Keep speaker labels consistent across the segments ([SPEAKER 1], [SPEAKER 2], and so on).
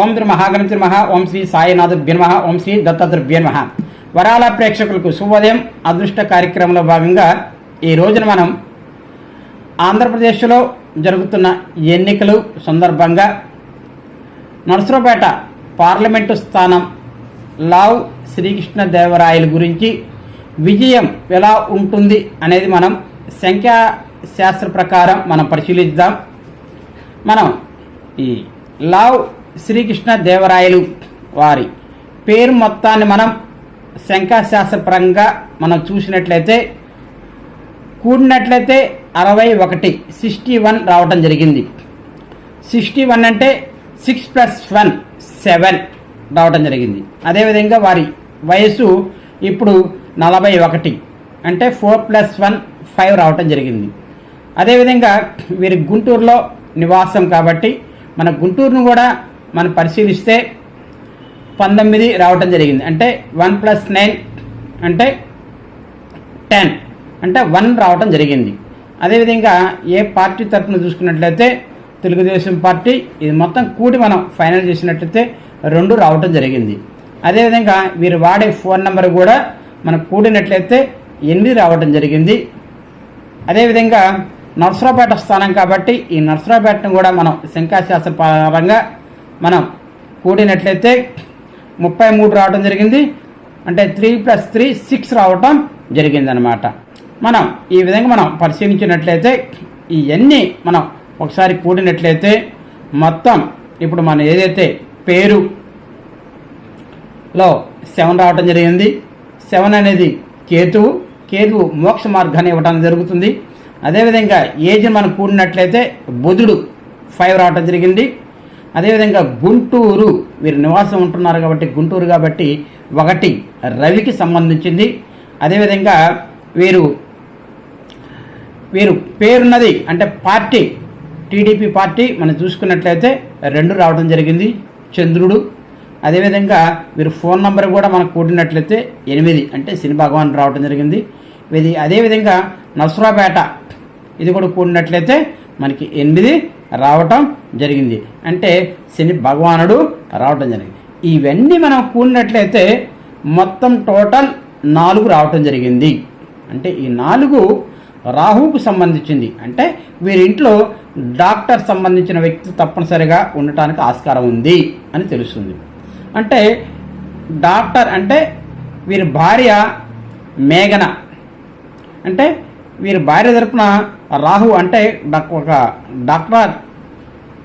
[SPEAKER 1] ఓం శ్రీ మహాగణపతి నమ ఓం శ్రీ సాయినాథుభ్య నమ ఓం శ్రీ దత్తాత్రేయ నమ వరాల ప్రేక్షకులకు శుభోదయం. అదృష్ట కార్యక్రమంలో భాగంగా ఈ రోజున మనం ఆంధ్రప్రదేశ్లో జరుగుతున్న ఎన్నికలు సందర్భంగా నర్సరావుపేట పార్లమెంటు స్థానం లావ్ శ్రీకృష్ణదేవరాయల గురించి విజయం ఎలా ఉంటుంది అనేది మనం సంఖ్యా శాస్త్ర ప్రకారం మనం పరిశీలిద్దాం. మనం ఈ లావ్ శ్రీకృష్ణ దేవరాయలు వారి పేరు మొత్తాన్ని మనం శంఖాశాస్త్రపరంగా మనం చూసినట్లయితే కూడినట్లయితే అరవై ఒకటి సిక్స్టీ వన్ రావటం జరిగింది. సిక్స్టీ వన్ అంటే సిక్స్ ప్లస్ వన్ సెవెన్ రావటం జరిగింది. అదేవిధంగా వారి వయసు ఇప్పుడు నలభై ఒకటి అంటే ఫోర్ ప్లస్ వన్ ఫైవ్ రావటం జరిగింది. అదేవిధంగా వీరి గుంటూరులో నివాసం కాబట్టి మన గుంటూరును కూడా మనం పరిశీలిస్తే పంతొమ్మిది రావటం జరిగింది. అంటే వన్ ప్లస్ నైన్ అంటే టెన్. అంటే వన్ రావటం జరిగింది. అదేవిధంగా ఏ పార్టీ తరఫున చూసుకున్నట్లయితే తెలుగుదేశం పార్టీ ఇది మొత్తం కూడి మనం ఫైనల్ చేసినట్లయితే రెండు రావటం జరిగింది. అదేవిధంగా వీరు వాడే ఫోన్ నెంబర్ కూడా మనం కూడినట్లయితే ఎనిమిది రావటం జరిగింది. అదేవిధంగా నర్సరావుపేట స్థానం కాబట్టి ఈ నర్సరావుపేటను కూడా మనం శంఖాశాస్త్ర పరంగా మనం కూడినట్లయితే ముప్పై మూడు రావడం జరిగింది. అంటే త్రీ ప్లస్ త్రీ సిక్స్ రావటం జరిగిందనమాట మనం ఈ విధంగా మనం పరిశీలించినట్లయితే ఇవన్నీ మనం ఒకసారి కూడినట్లయితే మొత్తం ఇప్పుడు మనం ఏదైతే పేరు లో సెవెన్ రావటం జరిగింది. సెవెన్ అనేది కేతువు. కేతువు మోక్ష మార్గాన్ని ఇవ్వటం జరుగుతుంది. అదేవిధంగా ఏజ్ మనం కూడినట్లయితే బుధుడు ఫైవ్ రావటం జరిగింది. అదేవిధంగా గుంటూరు వీరు నివాసం ఉంటున్నారు కాబట్టి గుంటూరు కాబట్టి ఒకటి రవికి సంబంధించింది. అదేవిధంగా వీరు వీరు పేరున్నది అంటే పార్టీ టీడీపీ పార్టీ మనం చూసుకున్నట్లయితే రెండు రావడం జరిగింది చంద్రుడు. అదేవిధంగా వీరు ఫోన్ నంబర్ కూడా మనకు కూడినట్లయితే ఎనిమిది అంటే శని భగవాన్ రావడం జరిగింది. ఇది అదేవిధంగా నసరాపేట ఇది కూడా కూడినట్లయితే మనకి ఎనిమిది. రావటం జరిగింది. అంటే శని భగవానుడు రావటం జరిగింది. ఇవన్నీ మనం కూడినట్లయితే మొత్తం టోటల్ నాలుగు రావటం జరిగింది. అంటే ఈ నాలుగు రాహువుకు సంబంధించింది. అంటే వీరింట్లో డాక్టర్ సంబంధించిన వ్యక్తి తప్పనిసరిగా ఉండటానికి ఆస్కారం ఉంది అని తెలుస్తుంది. అంటే డాక్టర్ అంటే వీరి భార్య మేఘన. అంటే వీరి భార్య తరపున రాహు అంటే డాక్- ఒక డాక్టర్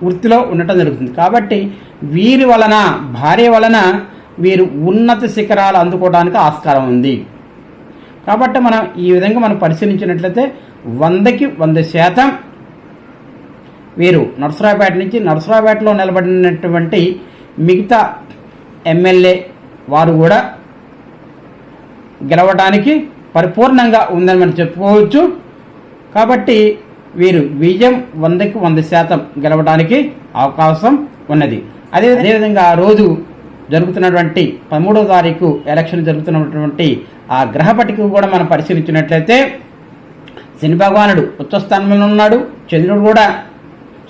[SPEAKER 1] వృత్తిలో ఉండటం జరుగుతుంది. కాబట్టి వీరి వలన భార్య వలన వీరు ఉన్నత శిఖరాలు అందుకోవడానికి ఆస్కారం ఉంది. కాబట్టి మనం ఈ విధంగా మనం పరిశీలించినట్లయితే వందకి వంద శాతం వీరు నర్సరావుపేట నుంచి నర్సరావుపేటలో నిలబడినటువంటి మిగతా ఎమ్మెల్యే వారు కూడా గెలవడానికి పరిపూర్ణంగా ఉందని మనం చెప్పుకోవచ్చు. కాబట్టి వీరు విజయం వందకి వంద శాతం గెలవడానికి అవకాశం ఉన్నది. అదే అదేవిధంగా ఆ రోజు జరుగుతున్నటువంటి పదమూడవ తారీఖు ఎలక్షన్ జరుగుతున్నటువంటి ఆ గ్రహ పట్టిక కూడా మనం పరిశీలించినట్లయితే శని భగవానుడు ఉచ్చ స్థానంలో ఉన్నాడు. చంద్రుడు కూడా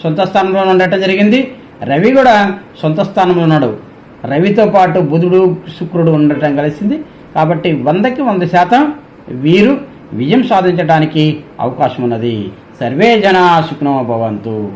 [SPEAKER 1] సొంత స్థానంలో ఉండటం జరిగింది. రవి కూడా సొంత స్థానంలో ఉన్నాడు. రవితో పాటు బుధుడు శుక్రుడు ఉండటం కలిసింది. కాబట్టి వందకి వంద శాతం వీరు విజయం సాధించడానికి అవకాశం ఉన్నది సర్వే జనా సుఖనో భవంతు.